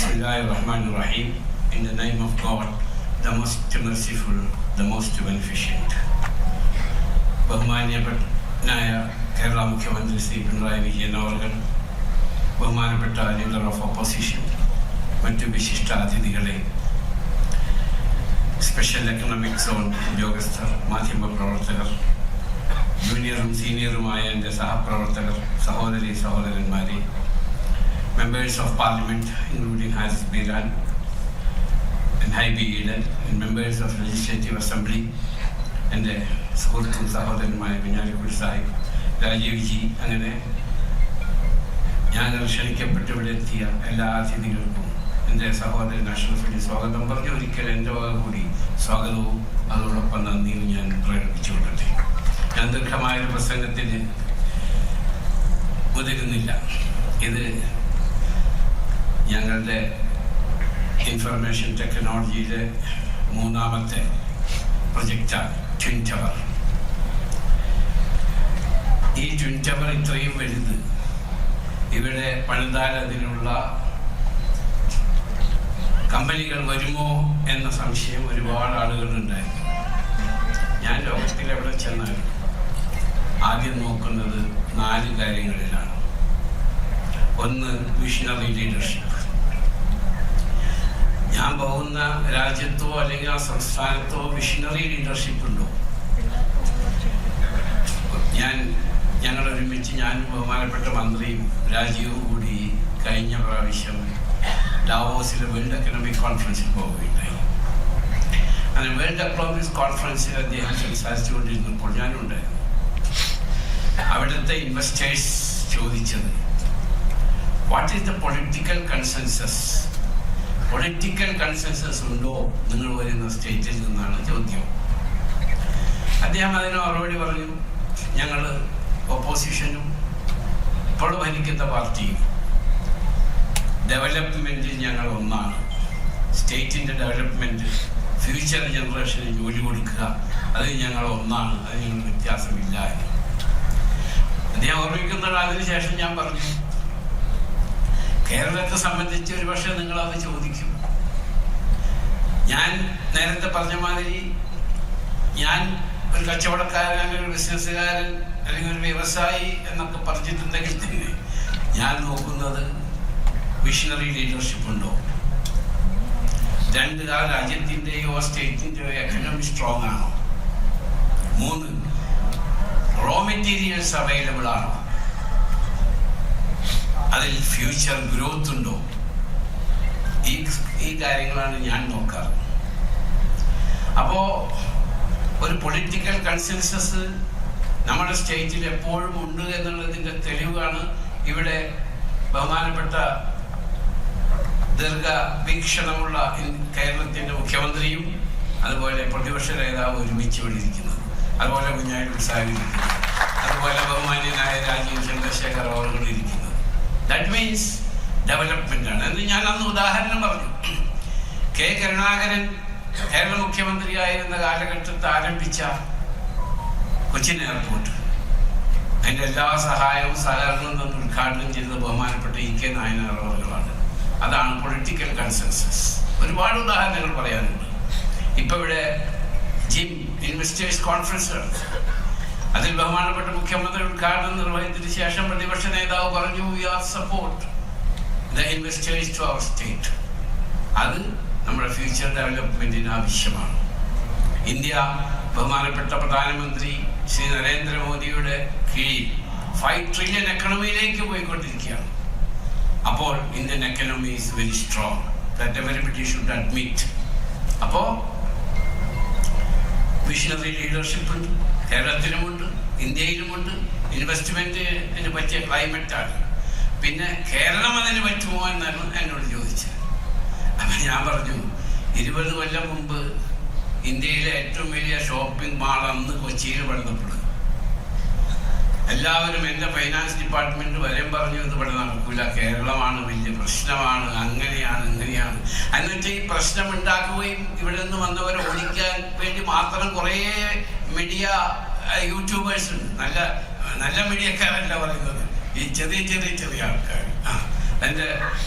Bismillahir Rahmanir Rahim. In the name of God, the most merciful, the most beneficent. ബഹുമാന്യനായ കേരള മുഖ്യമന്ത്രി ശ്രീ പിണറായി വിജയൻ അവർ ബഹുമാനപ്പെട്ട leader of opposition മറ്റു വിശിഷ്ട അതിഥികളെ സ്പെഷ്യൽ എക്കണോമിക് സോൺ ഉദ്യോഗസ്ഥർ മാധ്യമ പ്രവർത്തകർ ജൂനിയറും സീനിയറുമായ എൻ്റെ സഹപ്രവർത്തകർ സഹോദരി സഹോദരന്മാരെ members of parliament, including Haziq Biran and Haibi Eden, and members of legislative assembly, എന്റെ സുഹൃത്തും സഹോദരനുമായ കുഞ്ഞാലിക്കുടി സാഹിബ് രാജീവ് ജി അങ്ങനെ ഞാൻ ക്ഷണിക്കപ്പെട്ട് ഇവിടെ എത്തിയ എല്ലാ അതിഥികൾക്കും എന്റെ സഹോദരൻ അഷ്റഫിന് സ്വാഗതം പറഞ്ഞു ഒരിക്കൽ എന്റെ വക കൂടി സ്വാഗതവും അതോടൊപ്പം നന്ദിയും ഞാൻ പ്രകടിപ്പിച്ചു കൊള്ളട്ടെ ഞാൻ ദീർഘമായൊരു പ്രസംഗത്തിന് മുതിരുന്നില്ല ഇത് ഞങ്ങളുടെ ഇൻഫർമേഷൻ ടെക്നോളജിയിലെ മൂന്നാമത്തെ പ്രൊജക്റ്റാണ് ട്വിൻ ടവർ ഈ ട്വിൻ ടവർ ഇത്രയും വലുത്. ഇവിടെ പണിതാൽ അതിനുള്ള കമ്പനികൾ വരുമോ എന്ന സംശയം ഒരുപാട് ആളുകളുണ്ടായിരുന്നു. ഞാൻ ലോകത്തിൽ എവിടെ ചെന്നാലും ആദ്യം നോക്കുന്നത് നാല് കാര്യങ്ങളിലാണ്. ഒന്ന് വിഷണറി ലീഡർഷിപ്പ് ഞാൻ പോകുന്ന രാജ്യത്തോ അല്ലെങ്കിൽ ആ സംസ്ഥാനത്തോ മിഷണറി ലീഡർഷിപ്പ് ഉണ്ടോ? ഞാൻ ഞങ്ങൾ ഒരുമിച്ച് ഞാൻ ബഹുമാനപ്പെട്ട മന്ത്രിയും രാജീവും കൂടി കഴിഞ്ഞ പ്രാവശ്യം ഡാവോസിലെ വേൾഡ് എക്കണോമിക് കോൺഫറൻസിൽ പോവുകയുണ്ടായി. അങ്ങനെ വേൾഡ് എക്കണോമിക് കോൺഫറൻസിൽ അദ്ദേഹം സംസാരിച്ചുകൊണ്ടിരുന്നപ്പോൾ ഞാനുണ്ടായിരുന്നു അവിടുത്തെ ഇൻവെസ്റ്റേഴ്സ് ചോദിച്ചത് what is the political consensus political consensus ഉണ്ടോ? നിങ്ങൾ വരുന്ന സ്റ്റേറ്റിൽ നിന്നാണ് ചോദ്യം. അദ്ദേഹം അതിന് മറുപടി പറഞ്ഞു ഞങ്ങൾ ഓപ്പോസിഷനും ഇപ്പോൾ ഭരിക്കുന്ന പാർട്ടിയും ഡെവലപ്മെന്റിൽ ഞങ്ങൾ ഒന്നാണ്. സ്റ്റേറ്റിന്റെ ഡെവലപ്മെന്റ് ഫ്യൂച്ചർ ജനറേഷന് ജോലി കൊടുക്കുക. അത് ഞങ്ങൾ ഒന്നാണ്. അതിന് വ്യത്യാസമില്ല. അദ്ദേഹം ഓർമ്മിക്കുന്നത് അതിനുശേഷം ഞാൻ പറഞ്ഞു കേരളത്തെ സംബന്ധിച്ച് ഒരു പക്ഷേ നിങ്ങൾ അത് ചോദിക്കും. ഞാൻ നേരത്തെ പറഞ്ഞ മാതിരി ഞാൻ ഒരു കച്ചവടക്കാരൻ അല്ലെങ്കിൽ ഒരു ബിസിനസ്സുകാരൻ അല്ലെങ്കിൽ ഒരു വ്യവസായി എന്നൊക്കെ പറഞ്ഞിട്ടുണ്ടെങ്കിൽ തന്നെ ഞാൻ നോക്കുന്നത് മിഷണറി ലീഡർഷിപ്പ് ഉണ്ടോ? രണ്ട് ആ രാജ്യത്തിന്റെയോ സ്റ്റേറ്റിന്റെയോ എക്കണോമി സ്ട്രോങ് ആണോ? മൂന്ന് റോ മെറ്റീരിയൽസ് അവൈലബിൾ ആണോ? അതിൽ ഫ്യൂച്ചർ ഗ്രോത്ത് ഉണ്ടോ? ഈ ഈ കാര്യങ്ങളാണ് ഞാൻ നോക്കാറ്. അപ്പോ ഒരു പൊളിറ്റിക്കൽ കൺസെൻസസ് നമ്മുടെ സ്റ്റേറ്റിൽ എപ്പോഴും ഉണ്ട് എന്നുള്ളതിന്റെ തെളിവാണ് ഇവിടെ ബഹുമാനപ്പെട്ട ദീർഘ വീക്ഷണമുള്ള കേരളത്തിന്റെ മുഖ്യമന്ത്രിയും അതുപോലെ പ്രതിപക്ഷ നേതാവ് ഒരുമിച്ച് വിളിയിരിക്കുന്നത് അതുപോലെ കുഞ്ഞായിട്ട് സാഹിബ് അതുപോലെ ബഹുമാന്യനായ രാജീവ് ചന്ദ്രശേഖർ അവർ ഇരിക്കുന്നത് ദാറ്റ് മീൻസ് ഡെവലപ്മെന്റ് ആണ്. എന്ന് ഞാൻ അന്ന് ഉദാഹരണം പറഞ്ഞു. കെ കരുണാകരൻ കേരള മുഖ്യമന്ത്രിയായിരുന്ന കാലഘട്ടത്തിൽ ആരംഭിച്ച കൊച്ചിൻ എയർപോർട്ട്. അതിന്റെ എല്ലാ സഹായവും സഹകരണവും തന്ന് ഉദ്ഘാടനം ചെയ്തത് ബഹുമാനപ്പെട്ട ഇ കെ നായനാർ അതാണ് പൊളിറ്റിക്കൽ കൺസെൻസസ് ഒരുപാട് ഉദാഹരണങ്ങൾ പറയാനുണ്ട്. ഇപ്പൊ ഇവിടെ ജിം ഇൻവെസ്റ്റേഴ്സ് കോൺഫറൻസ് അതിൽ ബഹുമാനപ്പെട്ട മുഖ്യമന്ത്രി ഉദ്ഘാടനം നിർവഹിച്ചതിന് ശേഷം പ്രതിപക്ഷ നേതാവ് പറഞ്ഞു we are support the investors to our state അത് നമ്മുടെ ഫ്യൂച്ചർ ഡെവലപ്മെന്റിന് ആവശ്യമാണ്. ഇന്ത്യ ബഹുമാനപ്പെട്ട പ്രധാനമന്ത്രി ശ്രീ നരേന്ദ്രമോദിയുടെ കീഴിൽ ഫൈവ് ട്രില്യൺ എക്കണമിയിലേക്ക് പോയിക്കൊണ്ടിരിക്കുകയാണ്. അപ്പോൾ Indian economy is very strong that everybody admit അപ്പോൾ വിഷണറി ലീഡർഷിപ്പ് ഉണ്ട്. കേരളത്തിലുമുണ്ട് ഇന്ത്യയിലുമുണ്ട് ഇൻവെസ്റ്റ്മെന്റിന് പറ്റിയ ക്ലൈമറ്റാണ് പിന്നെ കേരളം അതിന് പറ്റുമോ എന്നാണ് എന്നോട് ചോദിച്ചത്. അപ്പം ഞാൻ പറഞ്ഞു ഇരുപത് കൊല്ലം മുമ്പ് ഇന്ത്യയിലെ ഏറ്റവും വലിയ ഷോപ്പിംഗ് മാൾ അന്ന് കൊച്ചിയിൽ പണിതപ്പെടും എല്ലാവരും എന്റെ ഫൈനാൻസ് ഡിപ്പാർട്ട്മെന്റ് വരെയും പറഞ്ഞു ഇത് ഇവിടെ നടക്കൂല. കേരളമാണ് വലിയ പ്രശ്നമാണ്. അങ്ങനെയാണ് ഇങ്ങനെയാണ്. എന്നിട്ട് ഈ പ്രശ്നം ഉണ്ടാക്കുകയും ഇവിടെ നിന്ന് വന്നവരെ ഓടിക്കാൻ വേണ്ടി മാത്രം കുറേ മീഡിയ യൂട്യൂബേഴ്സ് ഉണ്ട്. നല്ല നല്ല മീഡിയക്കാരല്ല പറയുന്നത്. ഈ ചെറിയ ചെറിയ ചെറിയ ആൾക്കാർ ആ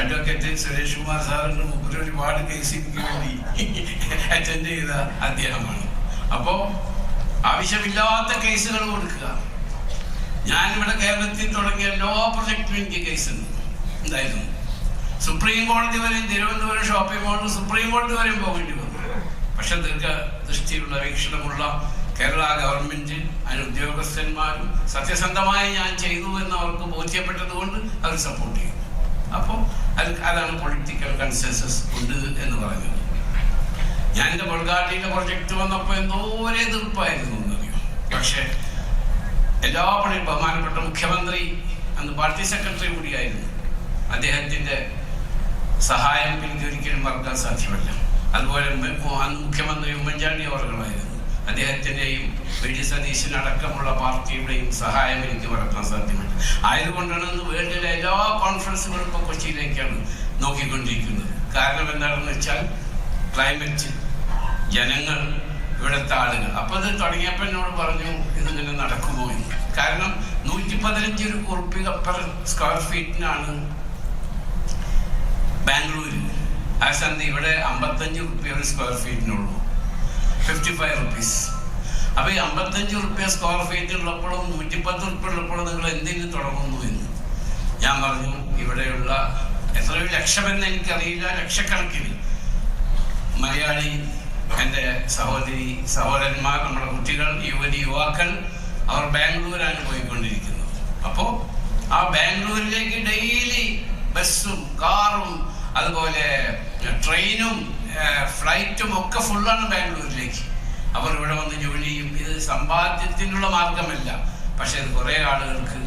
അഡ്വക്കേറ്റ് സുരേഷ് കുമാർ സാറിന് മുമ്പിൽ ഒരുപാട് കേസ് എനിക്ക് വേണ്ടി അറ്റൻഡ് ചെയ്ത അദ്ദേഹമാണ്. അപ്പോൾ ആവശ്യമില്ലാത്ത കേസുകൾ കൊടുക്കുക. ഞാനിവിടെ കേരളത്തിൽ തുടങ്ങിയ ലോ പ്രൊജക്ട് എനിക്ക് കേസ് ഉണ്ടായിരുന്നു സുപ്രീം കോടതി വരെയും തിരുവനന്തപുരം ഷോപ്പിംഗ് മാളിൽ സുപ്രീം കോടതി വരെയും പോകേണ്ടി വന്നു. പക്ഷെ ദീർഘദൃഷ്ടിയുള്ള വീക്ഷണമുള്ള കേരള ഗവൺമെന്റ് അതിന് ഉദ്യോഗസ്ഥന്മാരും സത്യസന്ധമായി ഞാൻ ചെയ്തു എന്ന് അവർക്ക് ബോധ്യപ്പെട്ടത് കൊണ്ട് അവർ സപ്പോർട്ട് ചെയ്തു. അപ്പോൾ അത് അതാണ് പൊളിറ്റിക്കൽ കൺസെൻസസ് ഉണ്ട് എന്ന് പറഞ്ഞത്. ഞാൻ എന്റെ ബൾഗാട്ടിയിലെ പ്രൊജക്ട് വന്നപ്പോൾ എന്തോ ഒരു എതിർപ്പായിരുന്നു എന്നറിയോ പക്ഷേ എല്ലാ പണിയും ബഹുമാനപ്പെട്ട മുഖ്യമന്ത്രി അന്ന് പാർട്ടി സെക്രട്ടറി കൂടിയായിരുന്നു. അദ്ദേഹത്തിന്റെ സഹായം എനിക്ക് ഒരിക്കലും മറക്കാൻ സാധ്യമല്ല. അതുപോലെ അന്ന് മുഖ്യമന്ത്രി ഉമ്മൻചാണ്ടി അവർകളായിരുന്നു അദ്ദേഹത്തിന്റെയും വി. ഡി. സതീശൻ അടക്കമുള്ള പാർട്ടിയുടെയും സഹായം എനിക്ക് മറക്കാൻ സാധ്യമല്ല. ആയതുകൊണ്ടാണ് ഇന്ന് വേൾഡിലെ എല്ലാ കോൺഫറൻസുകളും ഇപ്പോൾ കൊച്ചിയിലേക്കാണ് നോക്കിക്കൊണ്ടിരിക്കുന്നത്. കാരണം എന്താണെന്ന് വെച്ചാൽ ക്ലൈമറ്റ് ജനങ്ങൾ ഇവിടുത്തെ ആളുകൾ. അപ്പൊ അത് തുടങ്ങിയപ്പോൾ എന്നോട് പറഞ്ഞു ഇതിങ്ങനെ നടക്കുമോ? എന്ന്. കാരണം നൂറ്റി പതിനഞ്ച് ഉറുപ്പിക പെർ സ്ക്വയർ ഫീറ്റിനാണ് ബാംഗ്ലൂരിൽ ആ സന്ധി ഇവിടെ അമ്പത്തഞ്ച് റുപ്യ ഒരു സ്ക്വയർ ഫീറ്റിനുള്ളൂ ഫിഫ്റ്റി ഫൈവ് റുപ്പീസ് അപ്പൊ ഈ അമ്പത്തഞ്ച് റുപ്യ സ്ക്വയർ ഫീറ്റ് ഉള്ളപ്പോഴും നൂറ്റിപ്പത്ത് റുപ്യ ഉള്ളപ്പോഴും നിങ്ങൾ എന്തിനു തുടങ്ങുന്നു എന്ന്. ഞാൻ പറഞ്ഞു ഇവിടെയുള്ള എത്രയോ ലക്ഷമെന്ന് എനിക്കറിയില്ല ലക്ഷക്കണക്കിന് മലയാളി എന്റെ സഹോദരി സഹോദരന്മാർ നമ്മുടെ കുട്ടികൾ യുവതി യുവാക്കൾ അവർ ബാംഗ്ലൂരാണ് പോയിക്കൊണ്ടിരിക്കുന്നത്. അപ്പോൾ ആ ബാംഗ്ലൂരിലേക്ക് ഡെയിലി ബസ്സും കാറും അതുപോലെ ട്രെയിനും ഫ്ലൈറ്റും ഒക്കെ ഫുള്ളാണ് ബാംഗ്ലൂരിലേക്ക്. അവർ ഇവിടെ വന്ന് ജോലി ചെയ്യും. ഇത് സമ്പാദ്യത്തിനുള്ള മാർഗമല്ല പക്ഷെ ഇത് കുറേ ആളുകൾക്ക്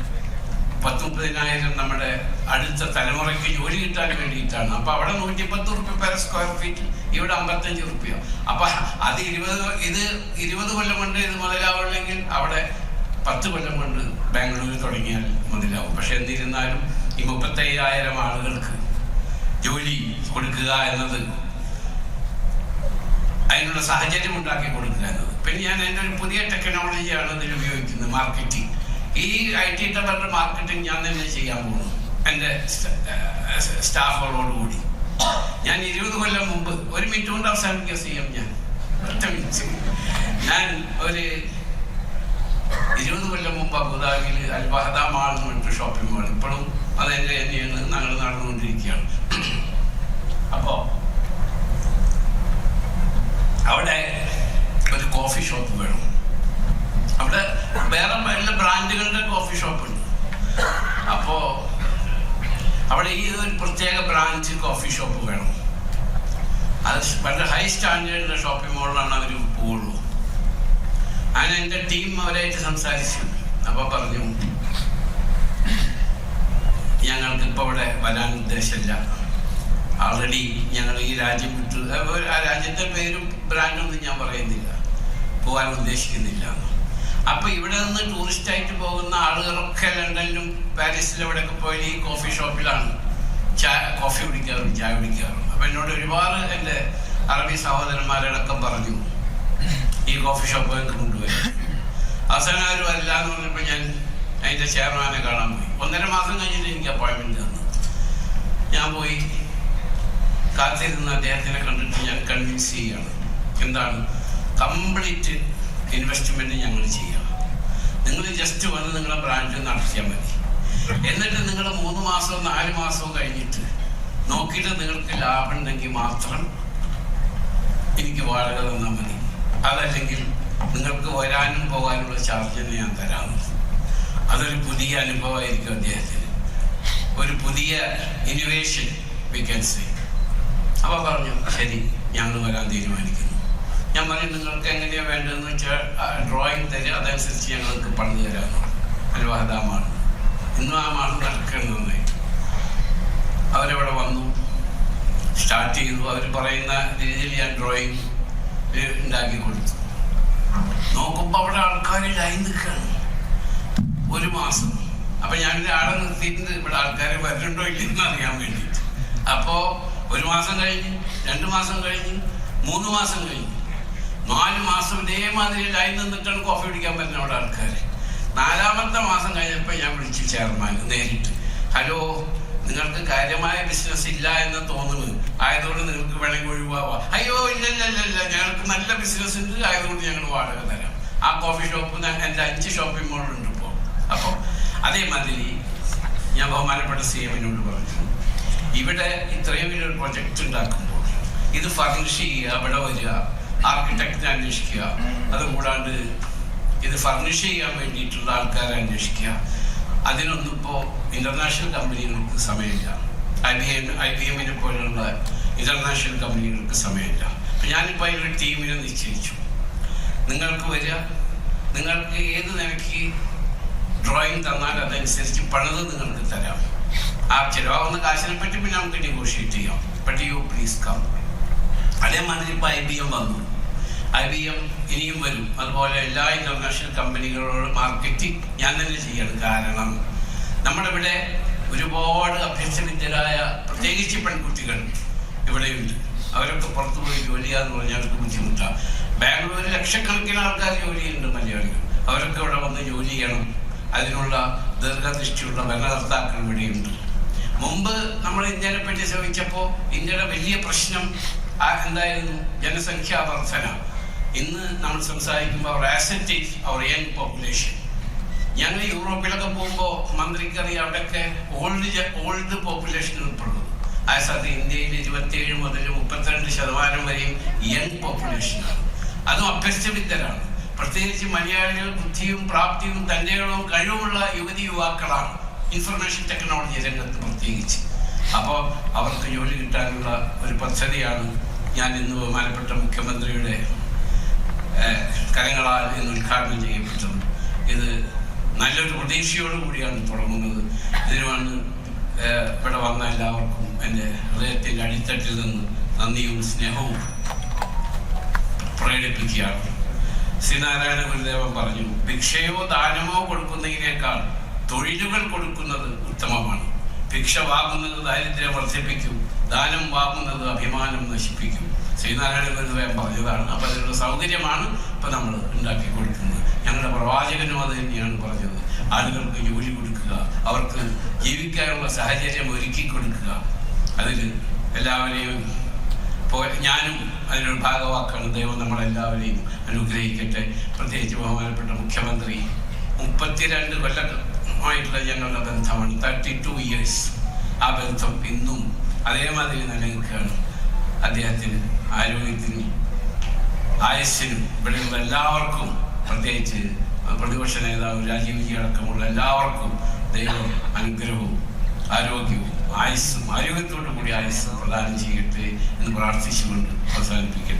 പത്ത് മുപ്പതിനായിരം നമ്മുടെ അടുത്ത തലമുറയ്ക്ക് ജോലി കിട്ടാൻ വേണ്ടിയിട്ടാണ്. അപ്പൊ അവിടെ നൂറ്റിപ്പത്ത് റുപ്യ പെർ സ്ക്വയർ ഫീറ്റ് ഇവിടെ അമ്പത്തഞ്ച് റുപ്യ അപ്പൊ അത് ഇരുപത് ഇത് ഇരുപത് കൊല്ലം കൊണ്ട് ഇത് മുതലാവുള്ളെങ്കിൽ അവിടെ പത്ത് കൊല്ലം കൊണ്ട് ബാംഗ്ലൂരിൽ തുടങ്ങിയാൽ മുതലാവും. പക്ഷെ എന്നിരുന്നാലും ഈ മുപ്പത്തയ്യായിരം ആളുകൾക്ക് ജോലി കൊടുക്കുക എന്നത് അതിനുള്ള സാഹചര്യം ഉണ്ടാക്കി കൊടുക്കുക എന്നത്. പിന്നെ ഞാൻ എന്റെ ഒരു പുതിയ ടെക്നോളജിയാണ് ഇതിൽ ഉപയോഗിക്കുന്നത് മാർക്കറ്റിംഗ് ഈ ഐ ടി ടവറിന്റെ മാർക്കറ്റിംഗ് ഞാൻ തന്നെ ചെയ്യാൻ പോകുന്നു എന്റെ സ്റ്റാഫുകളോട് കൂടി. ഞാൻ ഇരുപത് കൊല്ലം മുമ്പ് ഒരു മിനിറ്റ് കൊണ്ട് അവസാനിക്കുക ചെയ്യാം ഞാൻ. ഞാൻ ഒരു ഇരുപത് കൊല്ലം മുമ്പ് അബുദാബിയിൽ അൽ വഹദ മാൾ എന്ന് പറഞ്ഞിട്ട് ഷോപ്പിംഗ് മാൾ ഇപ്പോഴും അതെന്റെ തന്നെയാണ്. ഞങ്ങൾ നടന്നുകൊണ്ടിരിക്കുകയാണ് അപ്പോൾ അവിടെ ഒരു കോഫി ഷോപ്പ് വേണം അവിടെ വേറെ എല്ലാ ബ്രാൻഡുകളുടെ കോഫി ഷോപ്പ് ഉണ്ട് അപ്പോ അവിടെ ഈ ഒരു പ്രത്യേക കോഫി ഷോപ്പ് വേണം. അത് വളരെ ഹൈ സ്റ്റാൻഡേർഡിലെ ഷോപ്പിംഗ് മോളിലാണ് അവർ പോവുള്ളൂ. അങ്ങനെ എന്റെ ടീം അവരായിട്ട് സംസാരിച്ചു. അപ്പോൾ പറഞ്ഞു ഞങ്ങൾക്ക് അവിടെ വരാൻ ഉദ്ദേശമില്ല. ആൾറെഡി ഞങ്ങൾ ഈ രാജ്യം വിട്ടു. ആ രാജ്യത്തെ പേരും ബ്രാൻഡൊന്നും ഞാൻ പറയുന്നില്ല. പോകാൻ ഉദ്ദേശിക്കുന്നില്ല. അപ്പൊ ഇവിടെ നിന്ന് ടൂറിസ്റ്റ് ആയിട്ട് പോകുന്ന ആളുകളൊക്കെ ലണ്ടനിലും പാരീസിലും ഇവിടെയൊക്കെ പോയി ഈ കോഫി ഷോപ്പിലാണ് ചായ കോഫി കുടിക്കാറും ചായ കുടിക്കാറും. അപ്പൊ എന്നോട് ഒരുപാട് എന്റെ അറബി സഹോദരന്മാരടക്കം പറഞ്ഞു ഈ കോഫി ഷോപ്പ് എനിക്ക് കൊണ്ടുപോയി. അവസാനം അവർ വരില്ല എന്ന് പറഞ്ഞപ്പോൾ ഞാൻ അതിന്റെ ചെയർമാനെ കാണാൻ പോയി. ഒന്നര മാസം കഴിഞ്ഞിട്ട് എനിക്ക് അപ്പോയിന്റ്മെന്റ് തന്നു. ഞാൻ പോയി. കാത്തിരുന്ന് അദ്ദേഹത്തിനെ കണ്ടിട്ട് ഞാൻ കൺവിൻസ് ചെയ്യാണ്. എന്താണ്? കംപ്ലീറ്റ് ഇൻവെസ്റ്റ്മെന്റ് ഞങ്ങൾ ചെയ്യണം. നിങ്ങൾ ജസ്റ്റ് വന്ന് നിങ്ങളെ ബ്രാൻഡ് നടത്തിയാൽ മതി. എന്നിട്ട് നിങ്ങൾ മൂന്ന് മാസവും നാല് മാസവും കഴിഞ്ഞിട്ട് നോക്കിയിട്ട് നിങ്ങൾക്ക് ലാഭം ഉണ്ടെങ്കിൽ മാത്രം എനിക്ക് വാടക തന്നാൽ മതി. അതല്ലെങ്കിൽ നിങ്ങൾക്ക് വരാനും പോകാനുള്ള ചാർജ് ഞാൻ തരാം അതൊരു പുതിയ അനുഭവമായിരിക്കും അദ്ദേഹത്തിന്. ഒരു പുതിയ ഇന്നോവേഷൻ വി ക്യാൻ സേ അപ്പൊ പറഞ്ഞു ശരി ഞങ്ങൾ വരാൻ തീരുമാനിക്കുന്നു. ഞാൻ പറഞ്ഞു നിങ്ങൾക്ക് എങ്ങനെയാ വേണ്ടതെന്ന് വെച്ചാൽ ഡ്രോയിങ് തരിക അതനുസരിച്ച് ഞങ്ങൾക്ക് പണിത് തരാമെന്ന് അനുവാദമാണ്. ഇന്നും ആ മാൾ നടക്കുന്നത് അവരവിടെ വന്നു? സ്റ്റാർട്ട് ചെയ്തു. അവർ പറയുന്ന രീതിയിൽ ഞാൻ ഡ്രോയിങ് ഉണ്ടാക്കി കൊടുത്തു. നോക്കുമ്പോൾ അവിടെ ആൾക്കാർ ലൈൻ നിൽക്കുകയാണ്. ഒരു മാസം. അപ്പം ഞാൻ ആളെ നിർത്തിയിട്ടുണ്ട്. ഇവിടെ ആൾക്കാർ വരുന്നുണ്ടോ ഇല്ലെന്ന് അറിയാൻ വേണ്ടിയിട്ട്. അപ്പോൾ ഒരു മാസം കഴിഞ്ഞ് രണ്ട് മാസം കഴിഞ്ഞ് മൂന്ന് മാസം കഴിഞ്ഞ്. നാല് മാസം ഇതേമാതിരി ലൈൻ നിന്നിട്ടാണ് കോഫി കുടിക്കാൻ പറ്റുന്ന അവിടെ ആൾക്കാർ നാലാമത്തെ മാസം കഴിഞ്ഞപ്പോൾ ഞാൻ വിളിച്ചു ചെയർമാൻ നേരിട്ട്. ഹലോ നിങ്ങൾക്ക് കാര്യമായ ബിസിനസ് ഇല്ല എന്ന് തോന്നുന്നു. ആയതുകൊണ്ട് നിങ്ങൾക്ക് വേണമെങ്കിൽ ഒഴിവാവാം അയ്യോ ഇല്ല ഇല്ല ഇല്ല ഇല്ല. ഞങ്ങൾക്ക് നല്ല ബിസിനസ് ഉണ്ട്. ആയതുകൊണ്ട് ഞങ്ങൾ വാടക തരാം. ആ കോഫി ഷോപ്പ് എന്റെ അഞ്ച് ഷോപ്പിംഗ് മോളുണ്ട് ഇപ്പോൾ അപ്പോൾ അതേമാതിരി ഞാൻ ബഹുമാനപ്പെട്ട സി എമ്മിനോട് പറഞ്ഞു ഇവിടെ ഇത്രയും വലിയൊരു പ്രൊജക്റ്റ് ഉണ്ടാക്കുമ്പോൾ ഇത് ഫർണിഷ് ചെയ്യുക ഇവിടെ വരിക ആർക്കിടെക്റ്റിനെ അന്വേഷിക്കുക അതുകൂടാണ്ട് ഇത് ഫർണിഷ് ചെയ്യാൻ വേണ്ടിയിട്ടുള്ള ആൾക്കാരെ അന്വേഷിക്കുക. അതിനൊന്നും ഇപ്പോൾ ഇന്റർനാഷണൽ കമ്പനികൾക്ക് സമയമില്ല I B M I B എമ്മിനെ പോലുള്ള ഇന്റർനാഷണൽ കമ്പനികൾക്ക് സമയമില്ല. അപ്പം ഞാനിപ്പോൾ അതിനൊരു ടീമിനെ നിശ്ചയിച്ചു. നിങ്ങൾക്ക് വരിക. നിങ്ങൾക്ക് ഏത് നിലയ്ക്ക് ഡ്രോയിങ് തന്നാൽ അതനുസരിച്ച് പണിത് നിങ്ങൾക്ക് തരാം. ആ ചിലവാകുന്ന കാശിനെ പറ്റി പിന്നെ നമുക്ക് നെഗോഷിയേറ്റ് ചെയ്യാം. ബട്ട് പ്ലീസ് കം അതേമാതിരി ഇപ്പോൾ ഐ ബി എം വന്നു. ഐ ബി എം ഇനിയും വരും. അതുപോലെ എല്ലാ ഇന്റർനാഷണൽ കമ്പനികളോട് മാർക്കറ്റിംഗ് ഞാൻ തന്നെ ചെയ്യണം. കാരണം നമ്മുടെ ഇവിടെ ഒരുപാട് അഭ്യസ്തവിദ്യരായ പ്രത്യേകിച്ച് പെൺകുട്ടികൾ ഇവിടെയുണ്ട്. അവരൊക്കെ പുറത്തു പോയി ജോലി ചെയ്യാന്ന് പറഞ്ഞാൽ അവർക്ക് ബുദ്ധിമുട്ടാണ് ബാംഗ്ലൂരിൽ ലക്ഷക്കണക്കിന് ആൾക്കാർ ജോലി ചെയ്യുന്നുണ്ട് മലയാളികൾ. അവരൊക്കെ ഇവിടെ വന്ന് ജോലി ചെയ്യണം. അതിനുള്ള ദീർഘദൃഷ്ടിയുള്ള ഭരണകർത്താക്കൾ ഇവിടെയുണ്ട്. മുമ്പ് നമ്മൾ ഇന്ത്യനെ പറ്റി ശ്രമിച്ചപ്പോൾ ഇന്ത്യയുടെ വലിയ പ്രശ്നം എന്തായിരുന്നു? ജനസംഖ്യാ വർധന ഇന്ന് നമ്മൾ സംസാരിക്കുമ്പോൾ അവർ അവർ യങ് പോപ്പുലേഷൻ ഞങ്ങൾ യൂറോപ്പിലൊക്കെ പോകുമ്പോൾ മന്ത്രിക്കറിയാം അവിടെയൊക്കെ ഓൾഡ് ഓൾഡ് പോപ്പുലേഷൻ ഉൾപ്പെടുന്നു. ആ സമയത്ത് ഇന്ത്യയിൽ ഇരുപത്തിയേഴ് മുതൽ മുപ്പത്തിരണ്ട് ശതമാനം വരെയും യങ് പോപ്പുലേഷനാണ് അതും അഭ്യസ്തവിദ്യരാണ് പ്രത്യേകിച്ച് മലയാളികൾ ബുദ്ധിയും പ്രാപ്തിയും തന്റെകളും കഴിവുള്ള യുവതി യുവാക്കളാണ് ഇൻഫർമേഷൻ ടെക്നോളജി രംഗത്ത് പ്രത്യേകിച്ച്. അപ്പോൾ അവർക്ക് ജോലി കിട്ടാനുള്ള ഒരു പദ്ധതിയാണ് ഞാൻ ഇന്ന് ബഹുമാനപ്പെട്ട മുഖ്യമന്ത്രിയുടെ കരങ്ങളാൽ ഇന്ന് ഉദ്ഘാടനം ചെയ്യപ്പെട്ടത് ഇത് നല്ലൊരു പ്രതീക്ഷയോടു കൂടിയാണ് തുടങ്ങുന്നത്. ഇതിനുമാണ് ഇവിടെ വന്ന എല്ലാവർക്കും എന്റെ ഹൃദയത്തിന്റെ അടിത്തട്ടിൽ നിന്ന് നന്ദിയും സ്നേഹവും പ്രകടിപ്പിക്കുകയാണ്. ശ്രീനാരായണ ഗുരുദേവൻ പറഞ്ഞു ഭിക്ഷയോ ദാനമോ കൊടുക്കുന്നതിനേക്കാൾ തൊഴിലുകൾ കൊടുക്കുന്നത് ഉത്തമമാണ്. ഭിക്ഷ വാങ്ങുന്നത് ദാരിദ്ര്യം വർദ്ധിപ്പിക്കും ദാനം വാങ്ങുന്നത് അഭിമാനം നശിപ്പിക്കും. ശ്രീനാരായണ പറഞ്ഞതാണ് അപ്പൊ അതിനുള്ള സൗകര്യമാണ് ഇപ്പൊ നമ്മൾ ഉണ്ടാക്കി കൊടുക്കുന്നത്. ഞങ്ങളുടെ പ്രവാചകനും അത് തന്നെയാണ് പറഞ്ഞത്. ആളുകൾക്ക് ജോലി കൊടുക്കുക അവർക്ക് ജീവിക്കാനുള്ള സാഹചര്യം ഒരുക്കി കൊടുക്കുക. അതിൽ എല്ലാവരെയും ഇപ്പോൾ ഞാനും അതിനൊരു ഭാഗവാക്കാണ്. ദൈവം നമ്മളെല്ലാവരെയും അനുഗ്രഹിക്കട്ടെ. പ്രത്യേകിച്ച് ബഹുമാനപ്പെട്ട മുഖ്യമന്ത്രി. മുപ്പത്തിരണ്ട് കൊല്ലമായിട്ടുള്ള ഞങ്ങളുടെ ബന്ധമാണ്. തേർട്ടി ടു ഇയേഴ്സ് ആ ബന്ധം ഇന്നും അതേമാതിരി നിലനിൽക്കുകയാണ്. അദ്ദേഹത്തിന് ആരോഗ്യത്തിനും ആയുസ്സിനും ഇവിടെയുള്ള എല്ലാവർക്കും പ്രത്യേകിച്ച് പ്രതിപക്ഷ നേതാവ് രാജീവ് ജി അടക്കമുള്ള എല്ലാവർക്കും ദൈവം അനുഗ്രഹവും ആരോഗ്യവും ആയുസ്സും ആരോഗ്യത്തോടു കൂടി ആയുസ്സും പ്രദാനം ചെയ്യട്ടെ എന്ന് പ്രാർത്ഥിച്ചുകൊണ്ട് അവസാനിപ്പിക്കാം